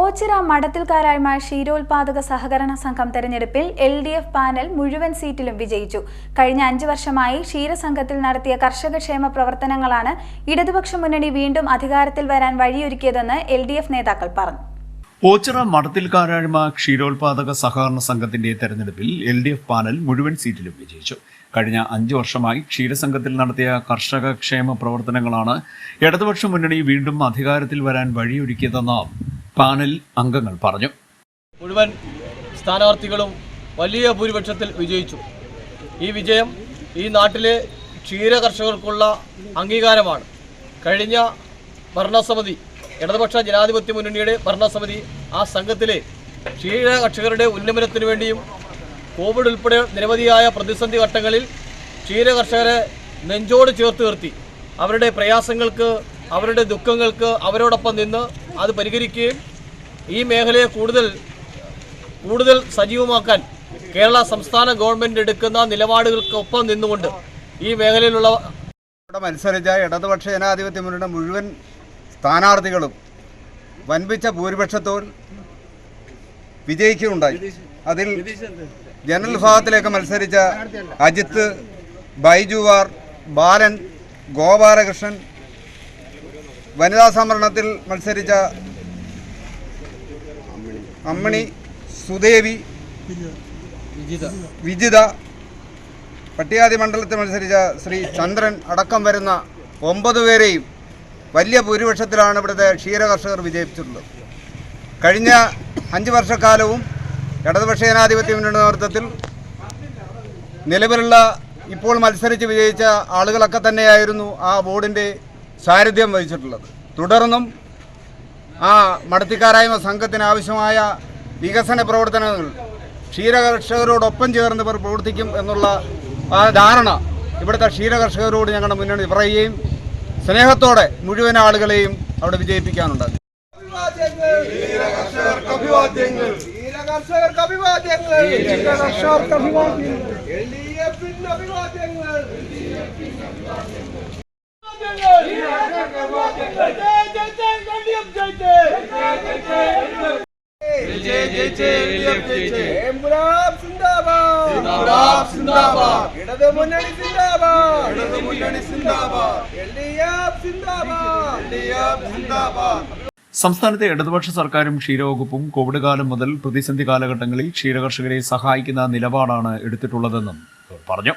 ഓച്ചിറ മഠത്തിൽക്കാരായ്മ ക്ഷീരോത്പാദക സഹകരണ സംഘം തെരഞ്ഞെടുപ്പിൽ എൽ ഡി എഫ് പാനൽ മുഴുവൻ സീറ്റിലും വിജയിച്ചു. കഴിഞ്ഞ അഞ്ചു വർഷമായി ക്ഷീരസംഘത്തിൽ നടത്തിയ കർഷകക്ഷേമ പ്രവർത്തനങ്ങളാണ് ഇടതുപക്ഷ മുന്നണി വീണ്ടും അധികാരത്തിൽ വരാൻ വഴിയൊരുക്കിയതെന്ന് എൽ ഡി എഫ് നേതാക്കൾ പറഞ്ഞു. ഓച്ചിറ മഠത്തിൽക്കാരായ്മ ക്ഷീരോത്പാദക സഹകരണ സംഘത്തിന്റെ തെരഞ്ഞെടുപ്പിൽ എൽ ഡി എഫ് പാനൽ മുഴുവൻ സീറ്റിലും വിജയിച്ചു. കഴിഞ്ഞ അഞ്ചു വർഷമായി ക്ഷീരസംഘത്തിൽ നടത്തിയ കർഷകക്ഷേമ പ്രവർത്തനങ്ങളാണ് ഇടതുപക്ഷ മുന്നണി വീണ്ടും അധികാരത്തിൽ വരാൻ വഴിയൊരുക്കിയതെന്ന് പാനൽ അംഗങ്ങൾ പറഞ്ഞു. മുഴുവൻ സ്ഥാനാർത്ഥികളും വലിയ ഭൂരിപക്ഷത്തിൽ വിജയിച്ചു. ഈ വിജയം ഈ നാട്ടിലെ ക്ഷീര കർഷകർക്കുള്ള അംഗീകാരമാണ്. കഴിഞ്ഞ ഭരണസമിതി ഇടതുപക്ഷ ജനാധിപത്യ മുന്നണിയുടെ ഭരണസമിതി ആ സംഘത്തിലെ ക്ഷീര കർഷകരുടെ ഉന്നമനത്തിനു വേണ്ടിയും കോവിഡ് ഉൾപ്പെടെ നിരവധിയായ പ്രതിസന്ധി ഘട്ടങ്ങളിൽ ക്ഷീര കർഷകരെ നെഞ്ചോട് ചേർത്ത് നിർത്തി. അവരുടെ പ്രയാസങ്ങൾക്ക് അവരുടെ ദുഃഖങ്ങൾക്ക് അവരോടൊപ്പം നിന്ന് അത് പരിഹരിക്കുകയും ഈ മേഖലയെ കൂടുതൽ കൂടുതൽ സജീവമാക്കാൻ കേരള സംസ്ഥാന ഗവൺമെന്റ് എടുക്കുന്ന നിലപാടുകൾക്കൊപ്പം നിന്നുകൊണ്ട് ഈ മേഖലയിലുള്ള മത്സരിച്ച ഇടതുപക്ഷ ജനാധിപത്യ മുന്നണിയുടെ മുഴുവൻ സ്ഥാനാർത്ഥികളും വൻപിച്ച ഭൂരിപക്ഷത്തോൽ വിജയിക്കുകയുണ്ടായി. അതിൽ ജനറൽ വിഭാഗത്തിലേക്ക് മത്സരിച്ച അജിത്ത് ബൈജുവാർ ബാലൻ ഗോപാലകൃഷ്ണൻ വനിതാ സംവരണത്തിൽ മത്സരിച്ച അമ്മണി സുദേവി വിജിത. പട്ടികാതി മണ്ഡലത്തിൽ മത്സരിച്ച ശ്രീ ചന്ദ്രൻ അടക്കം വരുന്ന ഒമ്പത് പേരെയും വലിയ ഭൂരിപക്ഷത്തിലാണ് ഇവിടുത്തെ ക്ഷീര കർഷകർ വിജയിച്ചിട്ടുള്ളത് കഴിഞ്ഞ അഞ്ച് വർഷക്കാലവും ഇടതുപക്ഷ ജനാധിപത്യ മുന്നണിയുടെ നേതൃത്വത്തിൽ നിലവിലുള്ള ഇപ്പോൾ മത്സരിച്ച് വിജയിച്ച ആളുകളൊക്കെ തന്നെയായിരുന്നു ആ ബോർഡിന്റെ സാരഥ്യം വഹിച്ചിട്ടുള്ളത്. തുടർന്നും ആ മടത്തിക്കാരായ്മ സംഘത്തിന് ആവശ്യമായ വികസന പ്രവർത്തനങ്ങൾ ക്ഷീരകർഷകരോടൊപ്പം ചേർന്ന് ഇവർ പ്രവർത്തിക്കും എന്നുള്ള ആ ധാരണ ഇവിടുത്തെ ക്ഷീരകർഷകരോട് ഞങ്ങളുടെ മുന്നണി പറയുകയും സ്നേഹത്തോടെ മുഴുവൻ ആളുകളെയും അവിടെ വിജയിപ്പിക്കാനുണ്ട് കർഷകർക്ക് അഭിവാദ്യങ്ങൾ കർഷകർക്ക് അഭിവാദ്യങ്ങൾ എൽ ഡി എഫിന് അഭിവാദ്യങ്ങൾ മുന്നണി സംസ്ഥാനത്തെ ഇടതുപക്ഷ സർക്കാരും ക്ഷീരവകുപ്പും കോവിഡ് കാലം മുതൽ പ്രതിസന്ധി കാലഘട്ടങ്ങളിൽ ക്ഷീരകർഷകരെ സഹായിക്കുന്ന നിലപാടാണ് എടുത്തിട്ടുള്ളതെന്നും പറഞ്ഞു.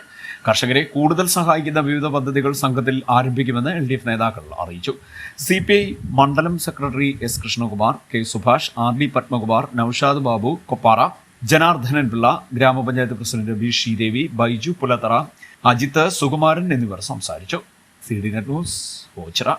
കർഷകരെ കൂടുതൽ സഹായിക്കുന്ന വിവിധ പദ്ധതികൾ സംഘത്തിൽ ആരംഭിക്കുമെന്ന് എൽ ഡി എഫ് നേതാക്കൾ അറിയിച്ചു. സി പി ഐ മണ്ഡലം secretary S Krishnakumar K Subhash R D Padmakumar Noushad Babu Koppara Janardhanan Pillai ഗ്രാമപഞ്ചായത്ത് പ്രസിഡന്റ് വി ശ്രീദേവി ബൈജു പുലത്തറ അജിത്ത് സുകുമാരൻ എന്നിവർ സംസാരിച്ചു. C D net news Ochira.